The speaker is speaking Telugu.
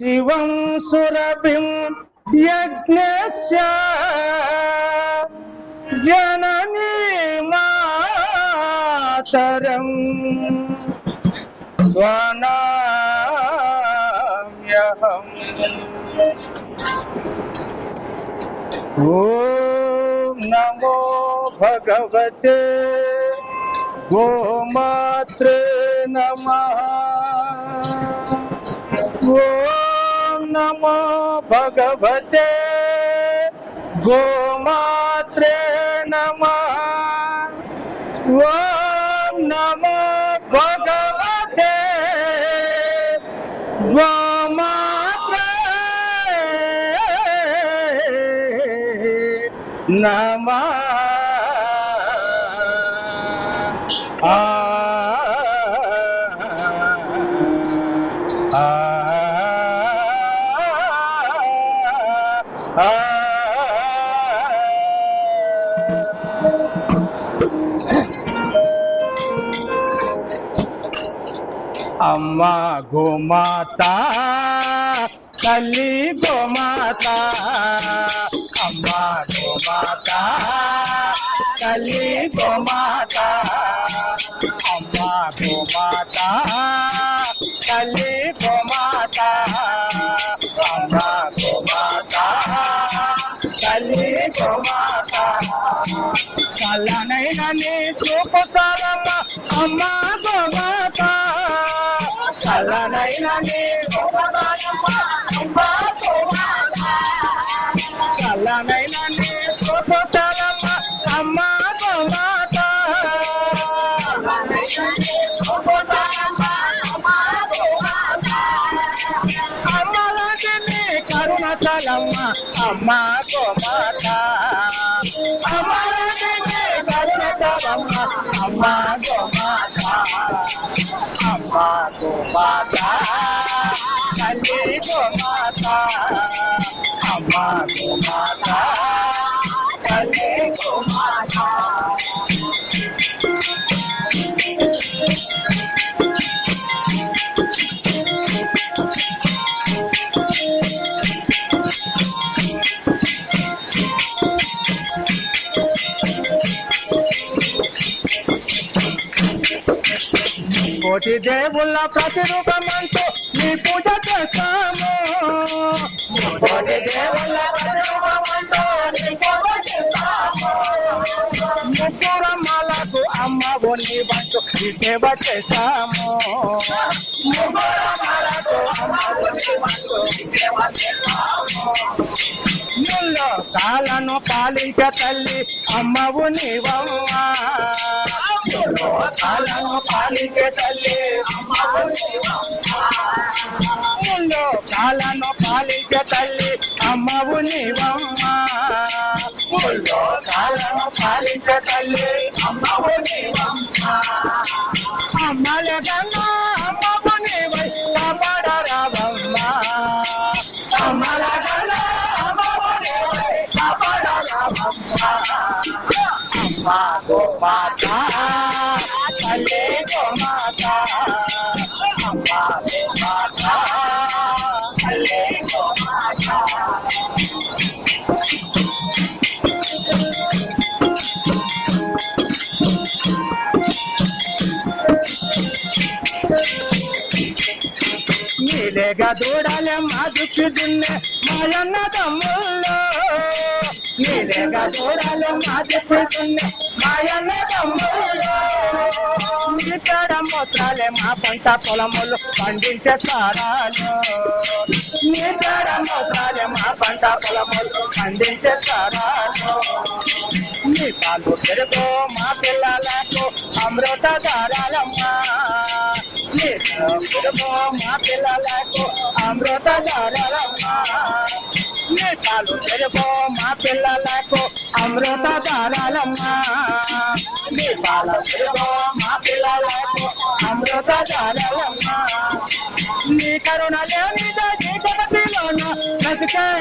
శివం సురభిం యజ్ఞస్య జననీ మాతరం స్వనామ్యహం ఓం నమో భగవతే గోమాత్రే నమః భగవతే గోమాత్రే నమ ఓం నమో భగవతే గోమాత్రే నమ ఆ ఆ అమ్మ గోమాత తల్లి గోమాత అమ్మ గోమాత తల్లి గోమాత అమ్మ గోమాత తల్లి గోమాత వాళ్ళనైనా నీ చూపుతారమ్మ అమ్మ గోమాత. కళ్ళనైనా నీ చూపుతారమ్మ అమ్మ గోమాత. చల్లనైన అమ్మ గోమాత. అమ్మలాంటి నీ కరుణ చలమ్మ అమ్మ గోమాత. అమ్మలాంటి నీ కరుణ చలమ్మ అమ్మ గోమాత అమ్మ గోమాత తల్లి గోమాత అమ్మ తల్లి కోటి దేవుళ్ళ ప్రతిరూపమంటూ నీ పూజ చేస్తాము కోటి దేవుళ్ళ ప్రతిరూపమంటూ నీ పూజ చేస్తాము ముగ్గురమ్మలకు అమ్మ ఒండి వంటూ నీ సేవ చేస్తాము ముగ్గురమ్మలకు అమ్మ ఒండి వంటూ నీ సేవ చేస్తాము కాలను పాలించ తల్లి అమ్మవు నీవమ్మా పాలించ తల్లి అమ్మవు కాలను పాలించ తల్లి అమ్మవు నీవమ్మా ముల్లో కాలను పాలించ తల్లి అమ్మవు నీవమ్మా అమ్మల గన్నా అమ్మవు నీవై అమ్మల గన్నా అమ్మవు నీవై కాపాడరావమ్మా అమ్మ గోమాత తల్లి గోమాత అమ్మ గోమాత తల్లి గోమాత నీలేగా దూడాలే మా దుక్కి దున్నే మాయన్న తమ్ముళ్ళు దూడాలే మా దుక్కి మాయన్న తమ్ముళ్ళు నీటాడ మూత్రాలే మా పంట పొలములు పండించే సారాలు. నీటాడ మూత్రాలే మా పంట పొలములు పండించే సారాలు. మీ పాలు పెరుగు మా పిల్లలకు అమృత దారాలమ్మా నీ పెరుగు మా పిల్లలకు అమృత దారాలమ్మా నీ పాలు మా పిల్లలకు అమృత దారాలమ్మా నీ పాల మా పిల్లలకు అమృత దారాలమ్మా నీ కరుణ లేని జీవితంలోన బ్రతికే